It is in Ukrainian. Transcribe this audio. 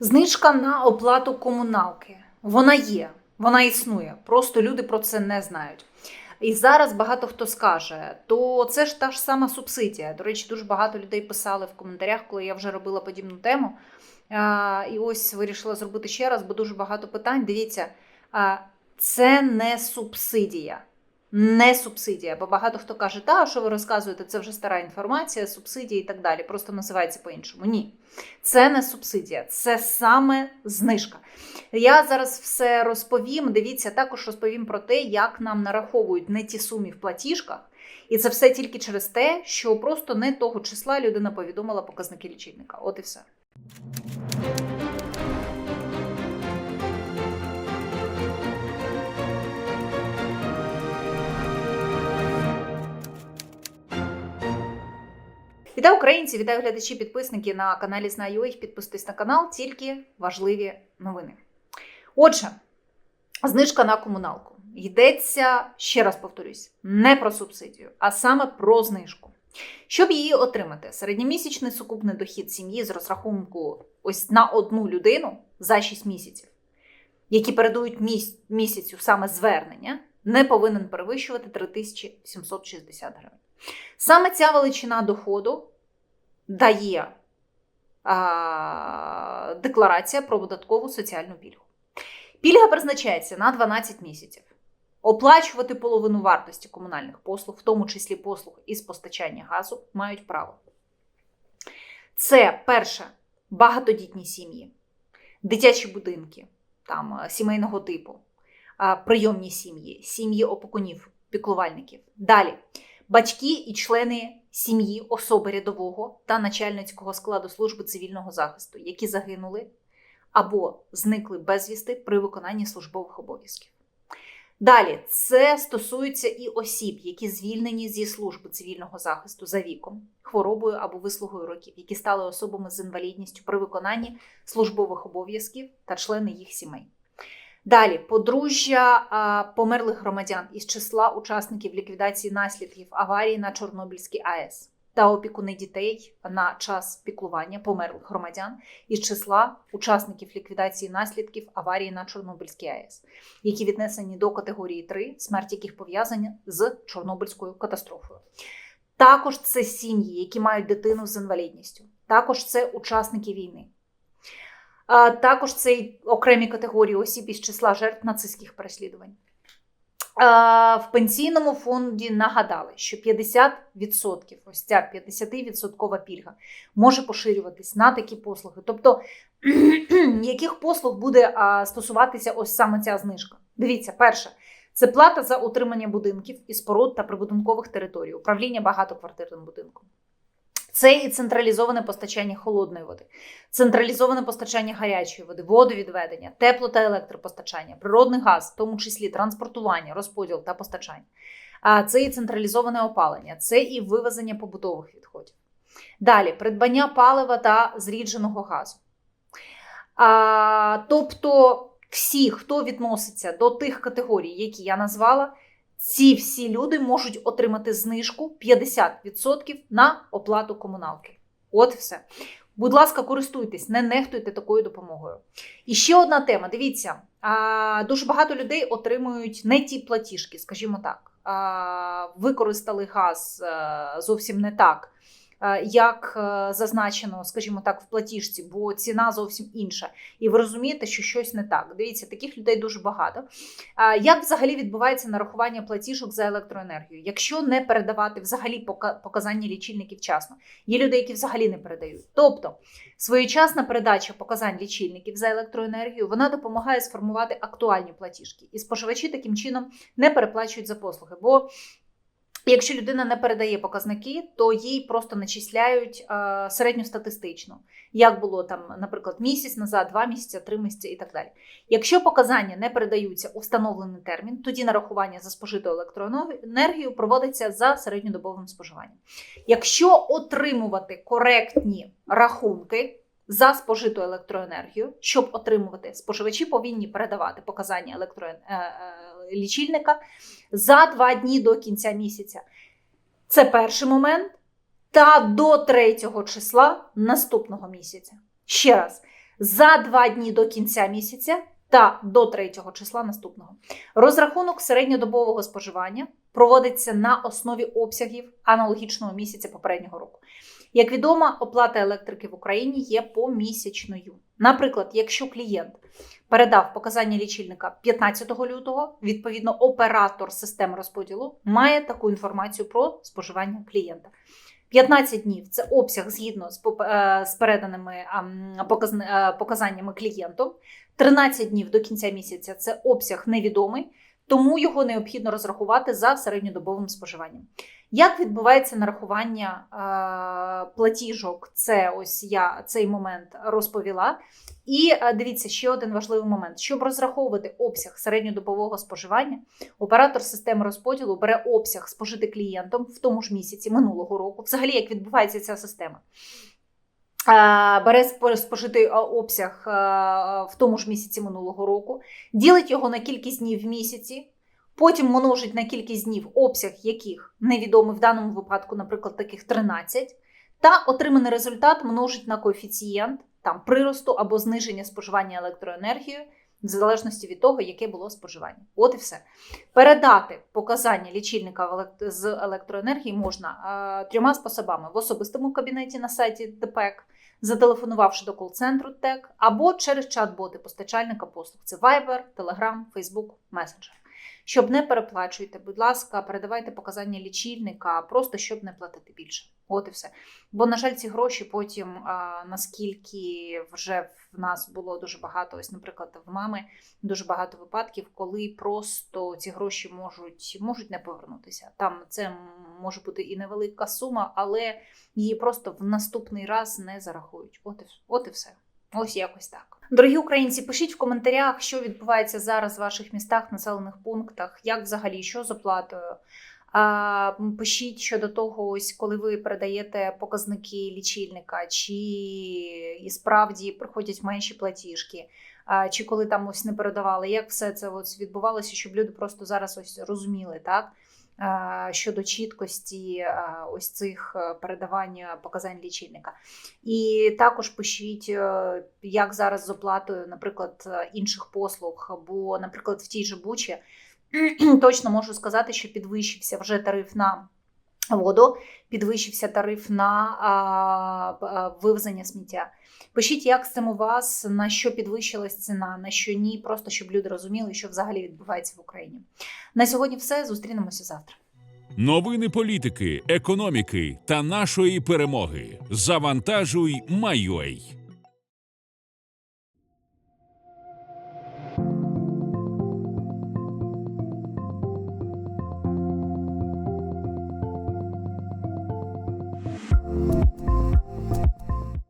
Знижка на оплату комуналки. Вона є, вона існує. Просто люди про це не знають. І зараз багато хто скаже, то це ж та ж сама субсидія. До речі, дуже багато людей писали в коментарях, коли я вже робила подібну тему. А, І ось вирішила зробити ще раз, бо дуже багато питань. Дивіться, а, це не субсидія. Не субсидія, бо багато хто каже, та що ви розказуєте, це вже стара інформація, субсидії і так далі. Просто називається по-іншому. Ні, це не субсидія, це саме знижка. Я зараз все розповім. Дивіться, також розповім про те, як нам нараховують не ті суми в платіжках. І це все тільки через те, що просто не того числа людина повідомила показники лічильника. От і все. Вітаю українці, вітаю глядачі, підписники на каналі Знаю.ua. Підписуйтесь на канал, тільки важливі новини. Отже, знижка на комуналку. Йдеться, ще раз повторюсь, не про субсидію, а саме про знижку. Щоб її отримати, середньомісячний сукупний дохід сім'ї з розрахунку ось на одну людину за 6 місяців, які передають місяцю саме звернення, не повинен перевищувати 3760 гривень. Саме ця величина доходу дає а, декларація про видаткову соціальну пільгу. Пільга призначається на 12 місяців. Оплачувати половину вартості комунальних послуг, в тому числі послуг із постачання газу, мають право. Це перше багатодітні сім'ї, дитячі будинки там, е, сімейного типу, прийомні сім'ї, сім'ї опікунів, піклувальників. Далі батьки і члени сім'ї особи рядового та начальницького складу служби цивільного захисту, які загинули або зникли безвісти при виконанні службових обов'язків. Далі це стосується і осіб, які звільнені зі служби цивільного захисту за віком, хворобою або вислугою років, які стали особами з інвалідністю при виконанні службових обов'язків та члени їх сімей. Далі подружжя померлих громадян із числа учасників ліквідації наслідків аварії на Чорнобильській АЕС та опікуни дітей на час піклування померлих громадян із числа учасників ліквідації наслідків аварії на Чорнобильській АЕС, які віднесені до категорії 3, смерть яких пов'язані з Чорнобильською катастрофою. Також це сім'ї, які мають дитину з інвалідністю. Також це учасники війни. А також це й окремі категорії осіб із числа жертв нацистських переслідувань. В пенсійному фонді нагадали, що 50% ось ця 50% пільга може поширюватись на такі послуги. Тобто, яких послуг буде стосуватися ось саме ця знижка? Дивіться, перше. Це плата за утримання будинків і споруд та прибудинкових територій, управління багатоквартирним будинком. Це і централізоване постачання холодної води, централізоване постачання гарячої води, водовідведення, тепло та електропостачання, природний газ, в тому числі транспортування, розподіл та постачання. А це і централізоване опалення, це і вивезення побутових відходів. Далі придбання палива та зрідженого газу. А, тобто, всі, хто відноситься до тих категорій, які я назвала, ці всі люди можуть отримати знижку 50% на оплату комуналки. От все. Будь ласка, користуйтесь, не нехтуйте такою допомогою. І ще одна тема: дивіться, дуже багато людей отримують не ті платіжки, скажімо так. Використали газ зовсім не так, як зазначено, скажімо так, в платіжці, бо ціна зовсім інша. І ви розумієте, що щось не так. Дивіться, таких людей дуже багато. Як взагалі відбувається нарахування платіжок за електроенергію? Якщо не передавати взагалі показання лічильників вчасно, є люди, які взагалі не передають. Тобто своєчасна передача показань лічильників за електроенергію вона допомагає сформувати актуальні платіжки, і споживачі таким чином не переплачують за послуги. Бо Якщо людина не передає показники, то їй просто начисляють е, середньостатистично, як було там, наприклад, місяць назад, два місяці, три місяці і так далі. Якщо показання не передаються у встановлений термін, тоді нарахування за спожиту електроенергію проводиться за середньодобовим споживанням. Якщо отримувати коректні рахунки за спожиту електроенергію, щоб отримувати, споживачі повинні передавати показання електролічильника за два дні до кінця місяця. Це перший момент. Та до третього числа наступного місяця. Ще раз, за два дні до кінця місяця та до 3 числа наступного. Розрахунок середньодобового споживання проводиться на основі обсягів аналогічного місяця попереднього року. Як відомо, оплата електрики в Україні є помісячною. Наприклад, якщо клієнт передав показання лічильника 15 лютого, відповідно, оператор системи розподілу має таку інформацію про споживання клієнта. 15 днів це обсяг згідно з, е, з переданими е, показаннями клієнтом. 13 днів до кінця місяця це обсяг невідомий, тому його необхідно розрахувати за середньодобовим споживанням. Як відбувається нарахування е, платіжок? Це ось я цей момент розповіла. І е, дивіться ще один важливий момент: щоб розраховувати обсяг середньодобового споживання, оператор системи розподілу бере обсяг спожитий клієнтом в тому ж місяці минулого року. Взагалі, як відбувається ця система? Е, Бере спо- спожитий е, обсяг в тому ж місяці минулого року, ділить його на кількість днів в місяці, потім множить на кількість днів, обсяг яких невідомий в даному випадку, наприклад, таких 13, та отриманий результат множить на коефіцієнт там, приросту або зниження споживання електроенергії, в залежності від того, яке було споживання. От і все. Передати показання лічильника з електроенергії можна трьома способами: в особистому кабінеті на сайті ДПЕК, зателефонувавши до кол-центру ТЕК, або через чат-боти постачальника послуг. Це Viber, Telegram, Facebook, Messenger. Щоб не переплачуйте, будь ласка, передавайте показання лічильника, просто щоб не платити більше. От і все. Бо, на жаль, ці гроші потім, а, наскільки вже в нас було дуже багато, ось, наприклад, в мами дуже багато випадків, коли просто ці гроші можуть, можуть не повернутися. Там це може бути і невелика сума, але її просто в наступний раз не зарахують. От і, от і все. Ось якось так. Дорогі українці, пишіть в коментарях, що відбувається зараз в ваших містах, населених пунктах, як взагалі, що з оплатою. Пишіть щодо того, ось коли ви передаєте показники лічильника, чи і справді приходять менші платіжки, чи коли там ось не передавали, як все це ось відбувалося, щоб люди просто зараз ось розуміли, так? А, Щодо чіткості ось цих передавань показань лічильника. І також пишіть, е, як зараз з оплатою, наприклад, е, інших послуг. Бо, наприклад, в тій же Бучі точно можу сказати, що підвищився вже тариф на воду, підвищився тариф на вивезення сміття. Пишіть, як з цим у вас, на що підвищилась ціна, на що ні, просто щоб люди розуміли, що взагалі відбувається в Україні. На сьогодні все. Зустрінемося завтра. Новини політики, економіки та нашої перемоги. Завантажуй, Майой.